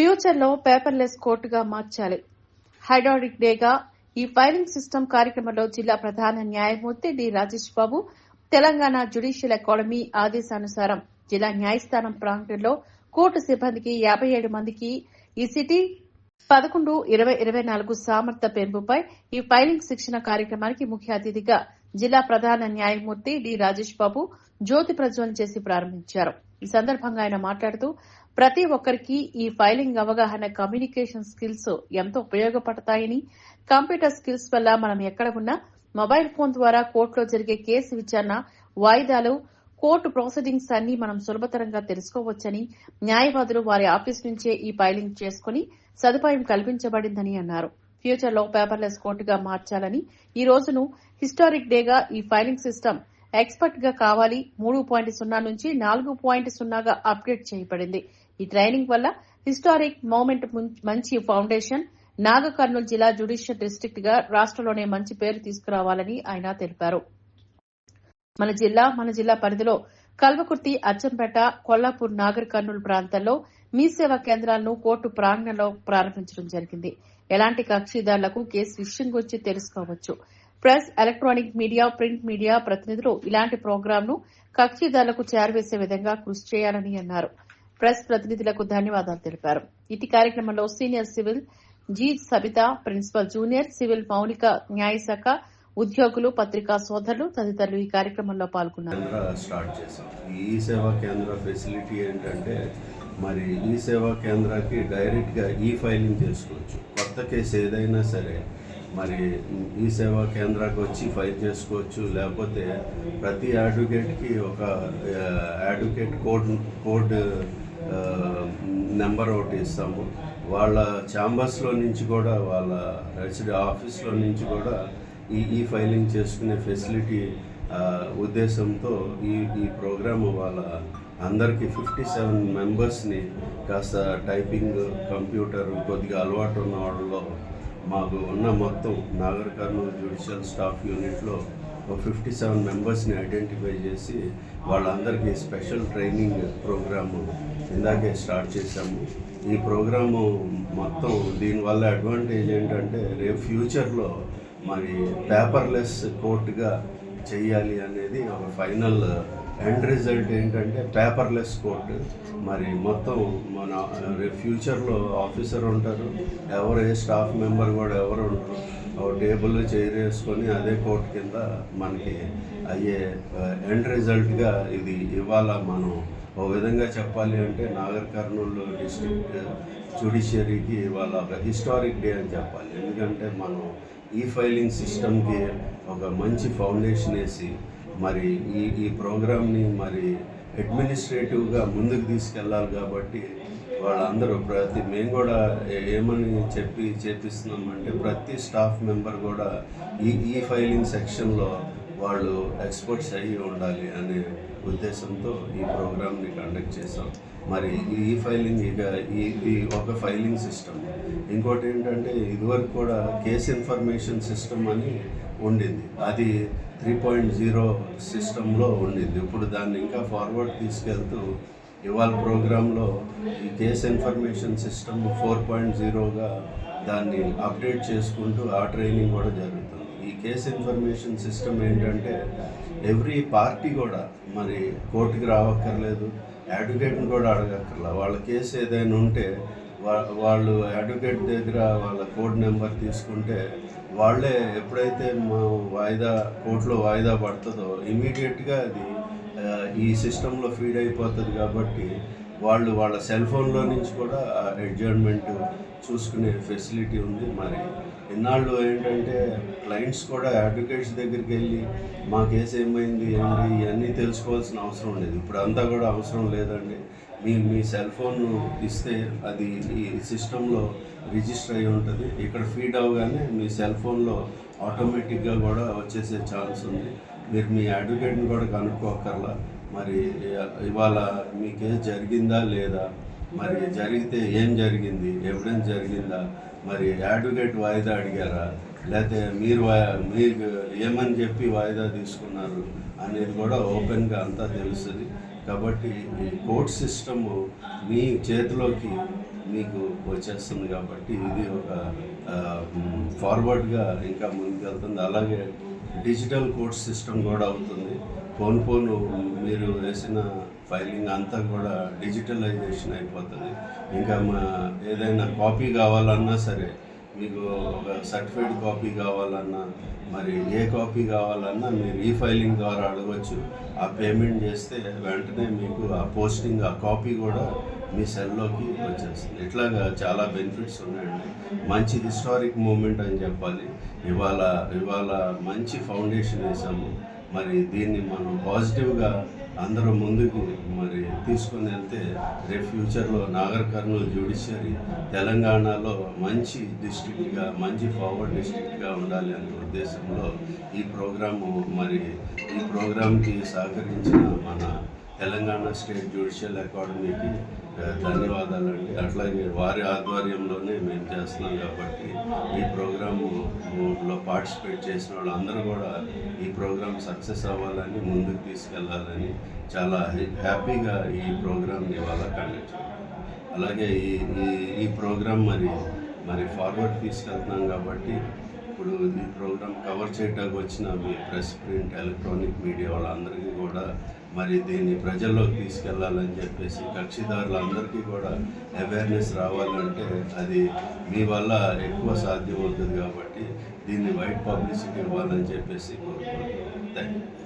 ఫ్యూచర్లో పేపర్లెస్ కోర్టుగా మార్చాలి. హైడ్రాలిక్ డేగా ఈ ఫైలింగ్ సిస్టమ్ కార్యక్రమంలో జిల్లా ప్రధాన న్యాయమూర్తి D. Rajesh Babu Telangana judicial academy ఆదేశానుసారం జిల్లా న్యాయస్థానం ప్రాంగణంలో కోర్టు సిబ్బందికి యాబై ఏడు మందికి ఈ సిటీ పదకొండు ఇరవై ఇరవై నాలుగు సామర్థ్య పెంపుపై ఈ ఫైలింగ్ శిక్షణ కార్యక్రమానికి ముఖ్య అతిథిగా జిల్లా ప్రధాన న్యాయమూర్తి డి. రాజేష్ బాబు జ్యోతి ప్రజ్వలన చేసి ప్రారంభించారు. ఈ సందర్భంగా ఆయన మాట్లాడుతూ ప్రతి ఒక్కరికి ఈ ఫైలింగ్ అవగాహన కమ్యూనికేషన్ స్కిల్స్ ఎంతో ఉపయోగపడతాయని కంప్యూటర్ స్కిల్స్ వల్ల మనం ఎక్కడ ఉన్నా మొబైల్ ఫోన్ ద్వారా కోర్టులో జరిగే కేసు విచారణ వాయిదాలు కోర్టు ప్రొసీడింగ్స్ అన్ని మనం సులభతరంగా తెలుసుకోవచ్చని న్యాయవాదులు వారి ఆఫీస్ నుంచే ఈ ఫైలింగ్ చేసుకుని సదుపాయం కల్పించబడిందని అన్నారు. ఫ్యూచర్లో పేపర్లెస్ కోర్టుగా మార్చాలని ఈ రోజును హిస్టారిక్ డేగా ఈ ఫైలింగ్ సిస్టమ్ ఎక్స్పర్ట్గా కావాలి మూడు పాయింట్ సున్నా నుంచి నాలుగు పాయింట్ సున్నాగా అప్డేట్ చేయబడింది. ఈ ట్రైనింగ్ వల్ల హిస్టారిక్ మూమెంట్ మంచి ఫౌండేషన్ నాగ కర్నూలు జిల్లా జ్యుడిషియల్ డిస్టిక్ట్గా రాష్ట్రంలోనే మంచి పేరు తీసుకురావాలని ఆయన తెలిపారు. మన జిల్లా మన జిల్లా పరిధిలో కల్వకుర్తి అచ్చంపేట కొల్లాపూర్ నాగర్ కర్నూలు ప్రాంతాల్లో మీ సేవా కేంద్రాలను కోర్టు ప్రాంగణంలో ప్రారంభించడం జరిగింది. ఎలాంటి కక్షిదారులకు కేసు విషయం గురించి తెలుసుకోవచ్చు. Press electronic media print media ప్రతినిధులు ఇలాంటి ప్రోగ్రాంను కక్షిదారులకు చేరవేసే విధంగా కృషి చేయాలని అన్నారు. ప్రెస్ ప్రతినిధులకు ధన్యవాదాలు తెలిపారు. ఇటు కార్యక్రమంలో senior civil G Sabitha principal junior civil మౌలిక న్యాయశాఖ ఉద్యోగులు పత్రికా సోదరులు తదితరులు ఈ కార్యక్రమంలో పాల్గొన్నారు. స్టార్ట్ చేశాం. ఈ సేవా కేంద్ర ఫెసిలిటీ ఏంటంటే మరి ఈ సేవా కేంద్రానికి డైరెక్ట్గా ఈ ఫైలింగ్ చేసుకోవచ్చు. కొత్త కేసు ఏదైనా సరే మరి ఈ సేవా కేంద్రానికి వచ్చి ఫైల్ చేసుకోవచ్చు. లేకపోతే ప్రతి అడ్వకేట్కి ఒక అడ్వకేట్ కోడ్ కోడ్ నెంబర్ ఒకటి ఇస్తాము. వాళ్ళ ఛాంబర్స్లో నుంచి కూడా వాళ్ళ రెసిడె ఆఫీస్లో నుంచి కూడా ఈ ఈ ఫైలింగ్ చేసుకునే ఫెసిలిటీ ఉద్దేశంతో ఈ ఈ ప్రోగ్రామ్ వాళ్ళ అందరికీ ఫిఫ్టీ సెవెన్ మెంబర్స్ని కాస్త టైపింగ్ కంప్యూటర్ కొద్దిగా అలవాటు ఉన్న వాళ్ళలో మాకు ఉన్న మొత్తం నాగర్ కర్నూలు జ్యుడిషియల్ స్టాఫ్ యూనిట్లో ఒక ఫిఫ్టీ సెవెన్ మెంబర్స్ని ఐడెంటిఫై చేసి వాళ్ళందరికీ స్పెషల్ ట్రైనింగ్ ప్రోగ్రాము ఇందాకే స్టార్ట్ చేశాము. ఈ ప్రోగ్రాము మొత్తం దీనివల్ల అడ్వాంటేజ్ ఏంటంటే రేపు ఫ్యూచర్లో మరి పేపర్లెస్ కోర్టుగా చెయ్యాలి అనేది ఒక ఫైనల్ ఎండ్ రిజల్ట్ ఏంటంటే పేపర్లెస్ కోర్టు. మరి మొత్తం మన రేపు ఫ్యూచర్లో ఆఫీసర్ ఉంటారు. ఎవరు ఏ స్టాఫ్ మెంబర్ కూడా ఎవరు ఉంటారు టేబుల్ చైర్ వేసుకొని అదే కోర్టు కింద మనకి అయ్యే ఎండ్ రిజల్ట్గా ఇది ఇవాళ మనం ఓ విధంగా చెప్పాలి అంటే నాగర్ కర్నూలు డిస్ట్రిక్ట్ జ్యుడిషియరీకి వాళ్ళ ఒక హిస్టారిక్ డే అని చెప్పాలి. ఎందుకంటే మనం ఈ ఫైలింగ్ సిస్టమ్కి ఒక మంచి ఫౌండేషన్ వేసి మరి ఈ ఈ ప్రోగ్రామ్ని మరి అడ్మినిస్ట్రేటివ్గా ముందుకు తీసుకెళ్ళాలి కాబట్టి వాళ్ళందరూ ప్రతి మేము కూడా ఏమని చెప్పి చేపిస్తున్నామంటే ప్రతి స్టాఫ్ మెంబర్ కూడా ఈ ఈ ఫైలింగ్ సెక్షన్లో వాళ్ళు ఎక్స్పర్ట్స్ అయ్యి ఉండాలి అనే ఉద్దేశంతో ఈ ప్రోగ్రామ్ని కండక్ట్ చేసాం మరి ఈ ఫైలింగ్ ఇక ఈ ఇది ఒక ఫైలింగ్ సిస్టమ్. ఇంకోటి ఏంటంటే ఇదివరకు కూడా కేస్ ఇన్ఫర్మేషన్ సిస్టమ్ అని ఉండింది. అది త్రీ పాయింట్ జీరో సిస్టంలో ఉండింది. ఇప్పుడు దాన్ని ఇంకా ఫార్వర్డ్ తీసుకెళ్తూ ఇవాళ ప్రోగ్రాంలో ఈ case information system four point జీరోగా దాన్ని అప్డేట్ చేసుకుంటూ ఆ ట్రైనింగ్ కూడా జరుగుతుంది. ఈ కేస్ ఇన్ఫర్మేషన్ సిస్టమ్ ఏంటంటే ఎవ్రీ పార్టీ కూడా మరి కోర్టుకి రావక్కర్లేదు అడ్వకేట్ని కూడా అడగక్కర్లా. వాళ్ళ కేసు ఏదైనా ఉంటే వా- వాళ్ళు అడ్వకేట్ దగ్గర వాళ్ళ కోడ్ నెంబర్ తీసుకుంటే వాళ్ళే ఎప్పుడైతే మా వాయిదా కోర్టులో వాయిదా పడుతుందో ఇమీడియట్గా అది ఈ సిస్టంలో ఫీడ్ అయిపోతుంది కాబట్టి వాళ్ళు వాళ్ళ సెల్ ఫోన్లో నుంచి కూడా అడ్జర్న్మెంట్ చూసుకునే ఫెసిలిటీ ఉంది మరి. ఇన్నాళ్ళు ఏంటంటే క్లయింట్స్ కూడా అడ్వకేట్స్ దగ్గరికి వెళ్ళి మా కేసు ఏమైంది? ఏంటి ఇవన్నీ తెలుసుకోవాల్సిన అవసరం లేదు. ఇప్పుడు అంతా కూడా అవసరం లేదండి. మీ మీ సెల్ ఫోన్ ఇస్తే అది ఈ సిస్టంలో రిజిస్టర్ అయి ఉంటుంది. ఇక్కడ ఫీడ్ అవగానే మీ సెల్ ఫోన్లో ఆటోమేటిక్గా కూడా వచ్చేసే ఛాన్స్ ఉంది. మీరు మీ అడ్వకేట్ని కూడా కనుక్కోకర్లా మరి ఇవాళ మీ కేసు జరిగిందా లేదా? మరి జరిగితే ఏం జరిగింది? ఎవిడెన్స్ జరిగిందా? మరి అడ్వకేట్ వాయిదా అడిగారా? లేకపోతే మీరు మీకు ఏమని చెప్పి వాయిదా తీసుకున్నారు అనేది కూడా ఓపెన్గా అంతా తెలుస్తుంది. కాబట్టి ఈ కోర్ట్ సిస్టము మీ చేతిలోకి మీకు వచ్చేస్తుంది కాబట్టి ఇది ఒక ఫార్వర్డ్గా ఇంకా ముందుకు వెళ్తుంది అలాగే డిజిటల్ కోర్ట్ సిస్టమ్ కూడా అవుతుంది. ఫోన్ ఫోన్ మీరు వేసిన ఫైలింగ్ అంతా కూడా డిజిటలైజేషన్ అయిపోతుంది. ఇంకా మా ఏదైనా కాపీ కావాలన్నా సరే మీకు ఒక సర్టిఫైడ్ కాపీ కావాలన్నా మరి ఏ కాపీ కావాలన్నా మీరు ఈ ఫైలింగ్ ద్వారా అడగవచ్చు ఆ పేమెంట్ చేస్తే వెంటనే మీకు ఆ పోస్టింగ్ ఆ కాపీ కూడా మీ సెల్లోకి వచ్చేస్తుంది. ఇట్లాగా చాలా బెనిఫిట్స్ ఉన్నాయండి. మంచి హిస్టారిక్ మూమెంట్ అని చెప్పాలి. ఇవాళ ఇవాళ మంచి ఫౌండేషన్ వేసాము. మరి దీన్ని మనం పాజిటివ్గా అందరూ ముందుకు మరి తీసుకొని వెళ్తే రేపు ఫ్యూచర్లో నాగర్ కర్నూలు జ్యుడిషియరీ తెలంగాణలో మంచి డిస్ట్రిక్ట్గా మంచి ఫార్వర్డ్ డిస్ట్రిక్ట్గా ఉండాలి అనే ఉద్దేశంలో ఈ ప్రోగ్రాము మరి ఈ ప్రోగ్రాంకి సహకరించిన మన తెలంగాణ స్టేట్ జ్యుడిషియల్ అకాడమీకి ఆ, ధన్యవాదాలండి అట్లాగే వారి ఆధ్వర్యంలోనే మేము చేస్తున్నాం కాబట్టి ఈ ప్రోగ్రాములో పార్టిసిపేట్ చేసిన వాళ్ళందరూ కూడా ఈ ప్రోగ్రామ్ సక్సెస్ అవ్వాలని ముందుకు తీసుకెళ్ళాలని చాలా హ్యాపీగా ఈ ప్రోగ్రామ్ని ఇవాళ కండక్ట్ అలాగే ఈ ఈ ఈ ప్రోగ్రామ్ మరి మరి ఫార్వర్డ్ తీసుకెళ్తున్నాం కాబట్టి ఇప్పుడు ఈ ప్రోగ్రామ్ కవర్ చేయడానికి వచ్చిన మీ ప్రెస్ ప్రింట్ ఎలక్ట్రానిక్ మీడియా వాళ్ళందరికీ కూడా మరి దీన్ని ప్రజల్లోకి తీసుకెళ్ళాలని చెప్పేసి కక్షిదారులందరికీ కూడా అవేర్నెస్ రావాలంటే అది మీ వల్ల ఎక్కువ సాధ్యం అవుతుంది కాబట్టి దీన్ని వైట్ పబ్లిసిటీ ఇవ్వాలని చెప్పేసి కోరుకుంటున్నాను. Thank you